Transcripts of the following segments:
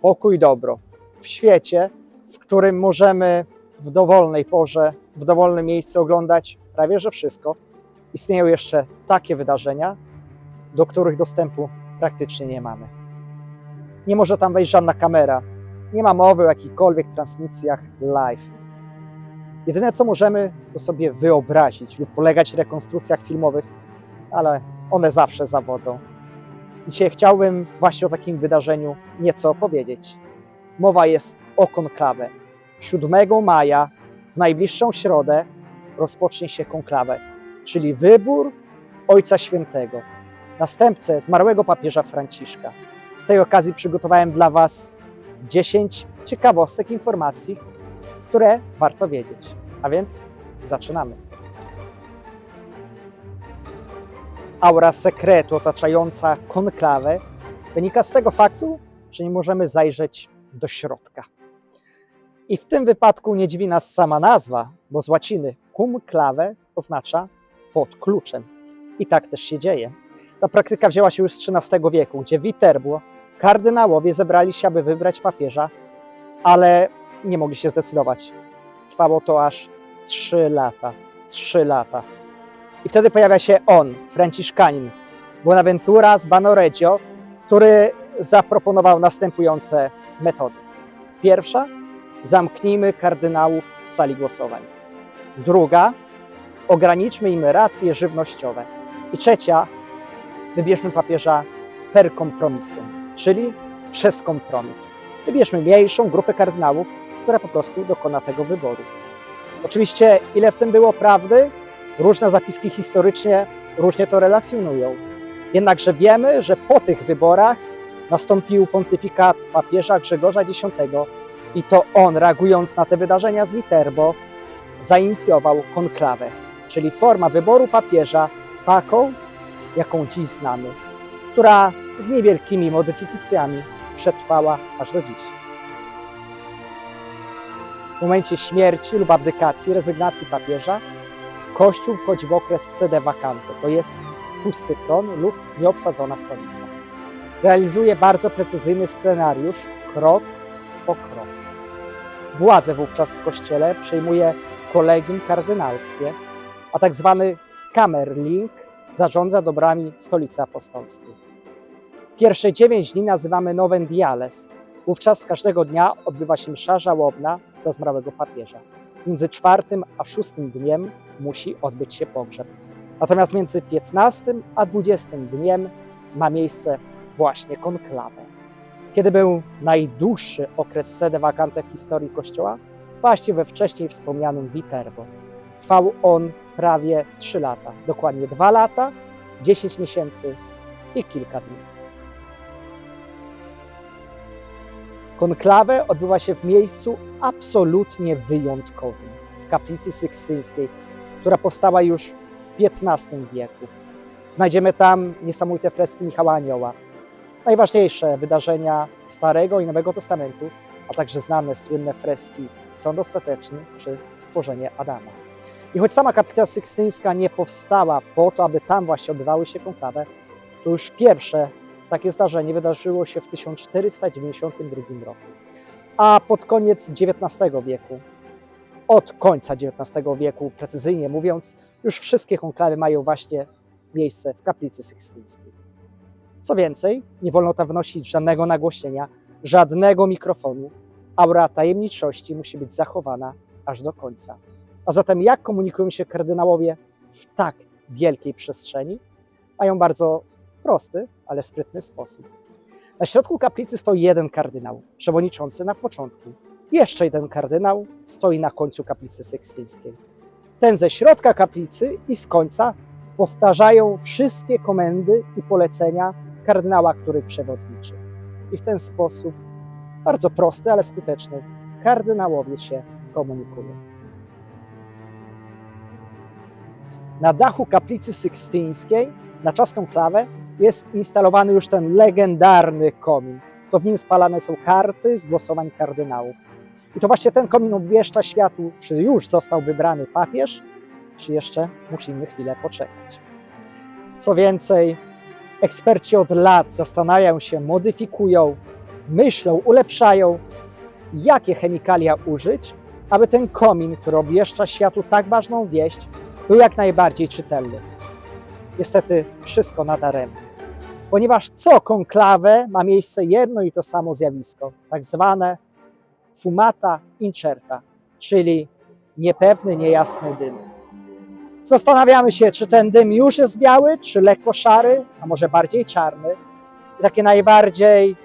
pokój dobro. W świecie, w którym możemy w dowolnej porze, w dowolnym miejscu oglądać prawie że wszystko, istnieją jeszcze takie wydarzenia, do których dostępu praktycznie nie mamy. Nie może tam wejść żadna kamera, nie ma mowy o jakichkolwiek transmisjach live. Jedyne co możemy, to sobie wyobrazić lub polegać w rekonstrukcjach filmowych, ale one zawsze zawodzą. Dzisiaj chciałbym właśnie o takim wydarzeniu nieco opowiedzieć. Mowa jest o konklawę. 7 maja, w najbliższą środę, rozpocznie się konklawę, czyli wybór Ojca Świętego, następcę zmarłego papieża Franciszka. Z tej okazji przygotowałem dla Was 10 ciekawostek, informacji, które warto wiedzieć. A więc zaczynamy. Aura sekretu otaczająca konklawę wynika z tego faktu, że nie możemy zajrzeć do środka. I w tym wypadku nie dziwi nas sama nazwa, bo z łaciny cum clave oznacza pod kluczem. I tak też się dzieje. Ta praktyka wzięła się już z XIII wieku, gdzie Viterbo, kardynałowie zebrali się, aby wybrać papieża, ale nie mogli się zdecydować. Trwało to aż trzy lata. Trzy lata. I wtedy pojawia się on, franciszkanin, Buenaventura z Banoreggio, który zaproponował następujące metody. Pierwsza, zamknijmy kardynałów w sali głosowań. Druga, ograniczmy im racje żywnościowe. I trzecia, wybierzmy papieża per compromisum, czyli przez kompromis. Wybierzmy mniejszą grupę kardynałów, która po prostu dokona tego wyboru. Oczywiście, ile w tym było prawdy, różne zapiski historycznie różnie to relacjonują. Jednakże wiemy, że po tych wyborach nastąpił pontyfikat papieża Grzegorza X i to on, reagując na te wydarzenia z Viterbo, zainicjował konklawę, czyli forma wyboru papieża taką, jaką dziś znamy, która z niewielkimi modyfikacjami przetrwała aż do dziś. W momencie śmierci lub abdykacji, rezygnacji papieża, Kościół wchodzi w okres sede vacante, to jest pusty tron lub nieobsadzona stolica. Realizuje bardzo precyzyjny scenariusz, krok po kroku. Władzę wówczas w kościele przejmuje kolegium kardynalskie, a tak zwany Kamerling zarządza dobrami stolicy apostolskiej. Pierwsze dziewięć dni nazywamy Noven Diales. Wówczas każdego dnia odbywa się msza żałobna za zmarłego papieża. Między czwartym a szóstym dniem musi odbyć się pogrzeb. Natomiast między 15 a 20 dniem ma miejsce właśnie konklawę. Kiedy był najdłuższy okres sede vacante w historii Kościoła? Właśnie we wcześniej wspomnianym Viterbo. Trwał on prawie 3 lata, dokładnie 2 lata, 10 miesięcy i kilka dni. Konklawę odbywa się w miejscu absolutnie wyjątkowym, w kaplicy sykstyńskiej, która powstała już w XV wieku. Znajdziemy tam niesamowite freski Michała Anioła, najważniejsze wydarzenia Starego i Nowego Testamentu, a także znane słynne freski Sąd Ostateczny czy Stworzenie Adama. I choć sama kaplica sykstyńska nie powstała po to, aby tam właśnie odbywały się konklawe, to już pierwsze takie zdarzenie wydarzyło się w 1492 roku. A pod koniec XIX wieku, od końca XIX wieku, precyzyjnie mówiąc, już wszystkie konklawy mają właśnie miejsce w kaplicy sykstyńskiej. Co więcej, nie wolno tam wnosić żadnego nagłośnienia, żadnego mikrofonu. Aura tajemniczości musi być zachowana aż do końca. A zatem jak komunikują się kardynałowie w tak wielkiej przestrzeni? Mają bardzo prosty, ale sprytny sposób. Na środku kaplicy stoi jeden kardynał, przewodniczący na początku. Jeszcze jeden kardynał stoi na końcu kaplicy sekstyńskiej. Ten ze środka kaplicy i z końca powtarzają wszystkie komendy i polecenia kardynała, który przewodniczy. I w ten sposób, bardzo prosty, ale skuteczny, kardynałowie się komunikują. Na dachu kaplicy sykstyńskiej, na czaską klawę, jest instalowany już ten legendarny komin. To w nim spalane są karty z głosowań kardynałów. I to właśnie ten komin obwieszcza światu, czy już został wybrany papież, czy jeszcze musimy chwilę poczekać. Co więcej, eksperci od lat zastanawiają się, modyfikują myślą, ulepszają, jakie chemikalia użyć, aby ten komin, który obwieszcza światu tak ważną wieść, był jak najbardziej czytelny. Niestety wszystko nadaremnie, ponieważ co konklawę ma miejsce jedno i to samo zjawisko, tak zwane fumata incerta, czyli niepewny, niejasny dym. Zastanawiamy się, czy ten dym już jest biały, czy lekko szary, a może bardziej czarny. I takie najbardziej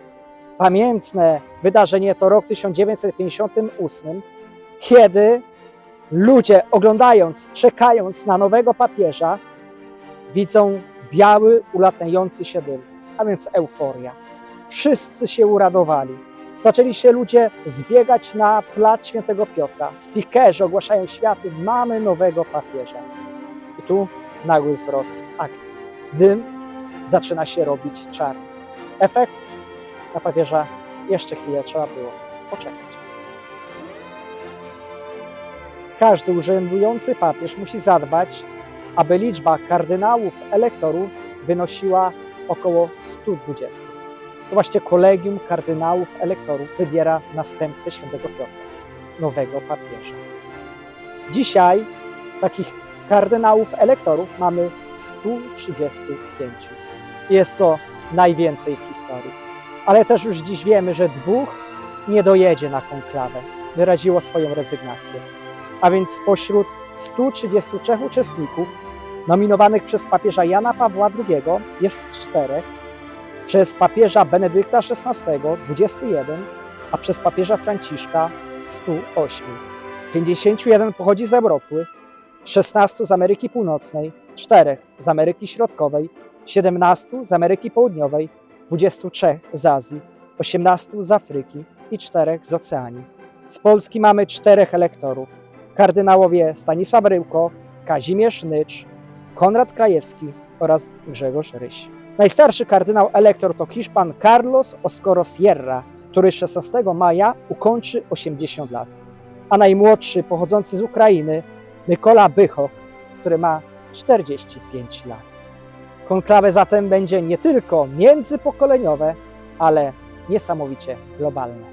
pamiętne wydarzenie to rok 1958, kiedy ludzie oglądając, czekając na nowego papieża, widzą biały, ulatniający się dym, a więc euforia. Wszyscy się uradowali. Zaczęli się ludzie zbiegać na plac Świętego Piotra. Spikerzy ogłaszają światy, mamy nowego papieża. I tu nagły zwrot akcji. Dym zaczyna się robić czarny. Efekt na papieża jeszcze chwilę trzeba było poczekać. Każdy urzędujący papież musi zadbać, aby liczba kardynałów, elektorów wynosiła około 120. To właśnie kolegium kardynałów, elektorów wybiera następcę świętego Piotra, nowego papieża. Dzisiaj takich kardynałów, elektorów mamy 135. Jest to najwięcej w historii. Ale też już dziś wiemy, że dwóch nie dojedzie na konklawę. Wyraziło swoją rezygnację. A więc spośród 133 uczestników nominowanych przez papieża Jana Pawła II jest czterech, przez papieża Benedykta XVI 21, a przez papieża Franciszka 108. 51 pochodzi z Europy, 16 z Ameryki Północnej, 4 z Ameryki Środkowej, 17 z Ameryki Południowej, 23 z Azji, 18 z Afryki i 4 z Oceanii. Z Polski mamy czterech elektorów. Kardynałowie Stanisław Ryłko, Kazimierz Nycz, Konrad Krajewski oraz Grzegorz Ryś. Najstarszy kardynał elektor to Hiszpan Carlos Oscoro Sierra, który 16 maja ukończy 80 lat. A najmłodszy, pochodzący z Ukrainy, Mykola Bychok, który ma 45 lat. Konklawę zatem będzie nie tylko międzypokoleniowe, ale niesamowicie globalne.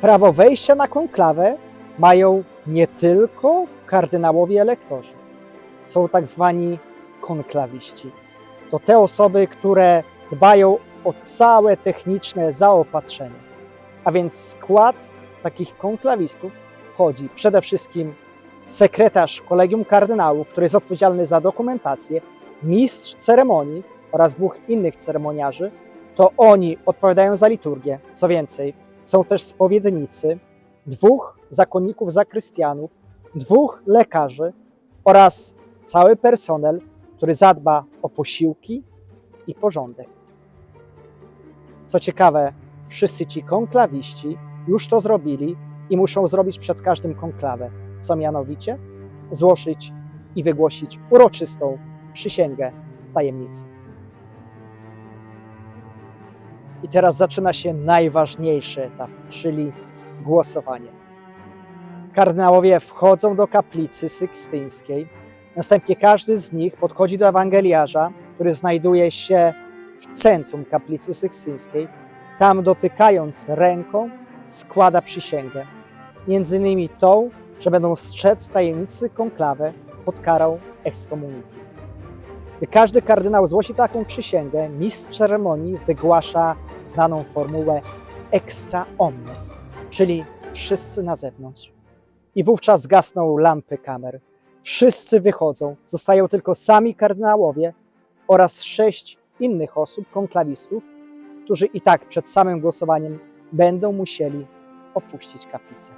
Prawo wejścia na konklawę mają nie tylko kardynałowie elektorzy. Są tak zwani konklawiści. To te osoby, które dbają o całe techniczne zaopatrzenie. A więc skład takich konklawistów wchodzi przede wszystkim sekretarz Kolegium Kardynałów, który jest odpowiedzialny za dokumentację, mistrz ceremonii oraz dwóch innych ceremoniarzy. To oni odpowiadają za liturgię. Co więcej, są też spowiednicy, dwóch zakonników zakrystianów, dwóch lekarzy oraz cały personel, który zadba o posiłki i porządek. Co ciekawe, wszyscy ci konklawiści już to zrobili i muszą zrobić przed każdym konklawę, co mianowicie złożyć i wygłosić uroczystą przysięgę tajemnicy. I teraz zaczyna się najważniejszy etap, czyli głosowanie. Kardynałowie wchodzą do kaplicy sykstyńskiej, następnie każdy z nich podchodzi do ewangeliarza, który znajduje się w centrum kaplicy sykstyńskiej. Tam dotykając ręką składa przysięgę, między innymi tą, że będą strzec tajemnicy konklawę pod karą ekskomuniki. Gdy każdy kardynał złosi taką przysięgę, mistrz ceremonii wygłasza znaną formułę extra omnes, czyli wszyscy na zewnątrz. I wówczas gasną lampy kamer. Wszyscy wychodzą, zostają tylko sami kardynałowie oraz sześć innych osób, konklawistów, którzy i tak przed samym głosowaniem będą musieli opuścić kaplicę.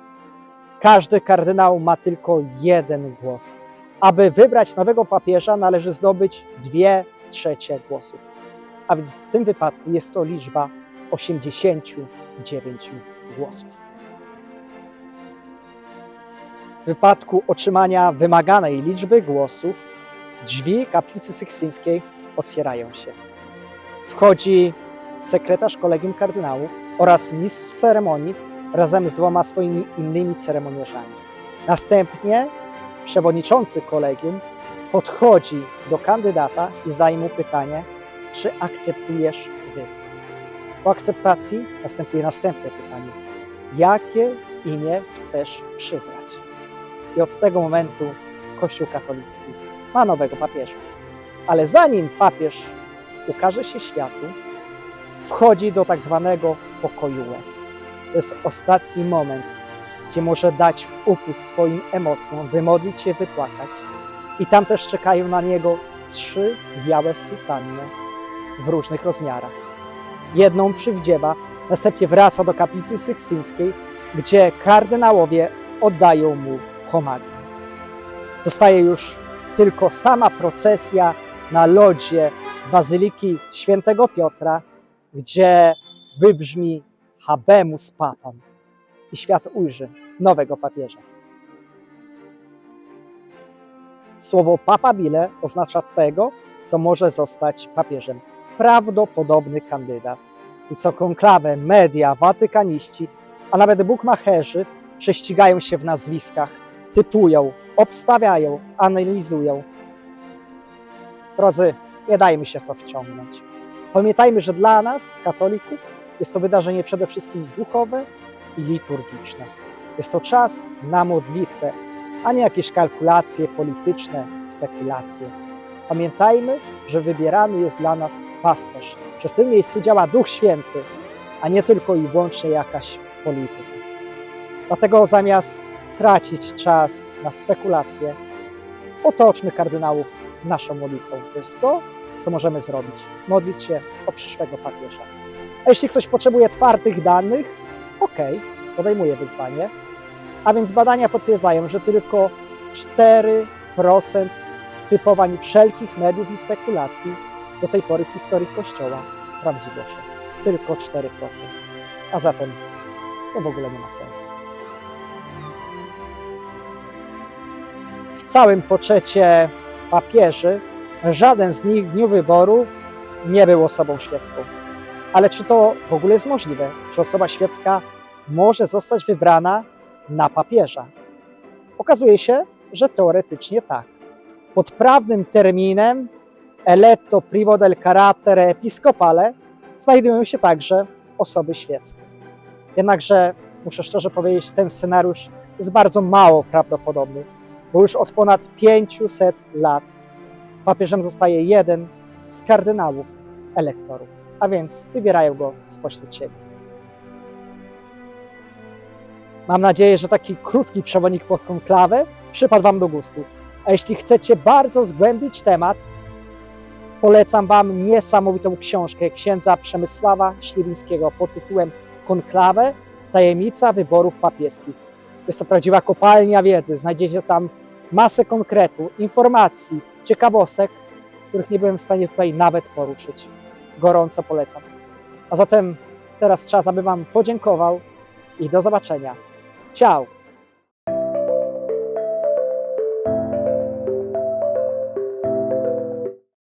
Każdy kardynał ma tylko jeden głos. Aby wybrać nowego papieża, należy zdobyć dwie trzecie głosów. A więc w tym wypadku jest to liczba 89 głosów. W wypadku otrzymania wymaganej liczby głosów, drzwi kaplicy sykstyńskiej otwierają się. Wchodzi sekretarz kolegium kardynałów oraz mistrz ceremonii razem z dwoma swoimi innymi ceremoniarzami. Następnie przewodniczący kolegium podchodzi do kandydata i zdaje mu pytanie, czy akceptujesz wybór. Po akceptacji następuje następne pytanie: jakie imię chcesz przybrać? I od tego momentu Kościół katolicki ma nowego papieża. Ale zanim papież ukaże się światu, wchodzi do tak zwanego pokoju łez. To jest ostatni moment, gdzie może dać upust swoim emocjom, wymodlić się, wypłakać. I tam też czekają na niego trzy białe sutanny w różnych rozmiarach. Jedną przywdziewa, następnie wraca do kaplicy sykstyńskiej, gdzie kardynałowie oddają mu Zostaje już tylko sama procesja na lodzie Bazyliki Świętego Piotra, gdzie wybrzmi Habemus Papam i świat ujrzy nowego papieża. Słowo papabile oznacza tego, kto może zostać papieżem. Prawdopodobny kandydat. I co konklawę, media, watykaniści, a nawet bukmacherzy prześcigają się w nazwiskach, typują, obstawiają, analizują. Drodzy, nie dajmy się w to wciągnąć. Pamiętajmy, że dla nas, katolików, jest to wydarzenie przede wszystkim duchowe i liturgiczne. Jest to czas na modlitwę, a nie jakieś kalkulacje polityczne, spekulacje. Pamiętajmy, że wybierany jest dla nas pasterz, że w tym miejscu działa Duch Święty, a nie tylko i wyłącznie jakaś polityka. Dlatego zamiast tracić czas na spekulacje, otoczmy kardynałów naszą modlitwą. To jest to, co możemy zrobić. Modlić się o przyszłego papieża. A jeśli ktoś potrzebuje twardych danych, ok, podejmuje wyzwanie. A więc badania potwierdzają, że tylko 4% typowań wszelkich mediów i spekulacji do tej pory w historii Kościoła sprawdziło się. Tylko 4%. A zatem to w ogóle nie ma sensu. Całym poczecie papieży żaden z nich w dniu wyboru nie był osobą świecką. Ale czy to w ogóle jest możliwe, że osoba świecka może zostać wybrana na papieża? Okazuje się, że teoretycznie tak. Pod prawnym terminem eletto privo del carattere episcopale znajdują się także osoby świeckie. Jednakże, muszę szczerze powiedzieć, ten scenariusz jest bardzo mało prawdopodobny, bo już od ponad 500 lat papieżem zostaje jeden z kardynałów elektorów, a więc wybierają go spośród siebie. Mam nadzieję, że taki krótki przewodnik pod konklawę przypadł Wam do gustu. A jeśli chcecie bardzo zgłębić temat, polecam Wam niesamowitą książkę księdza Przemysława Śliwińskiego pod tytułem Konklawę Tajemnica wyborów papieskich. Jest to prawdziwa kopalnia wiedzy. Znajdziecie tam masę konkretu, informacji, ciekawostek, których nie byłem w stanie tutaj nawet poruszyć. Gorąco polecam. A zatem teraz czas, aby Wam podziękował i do zobaczenia. Ciao!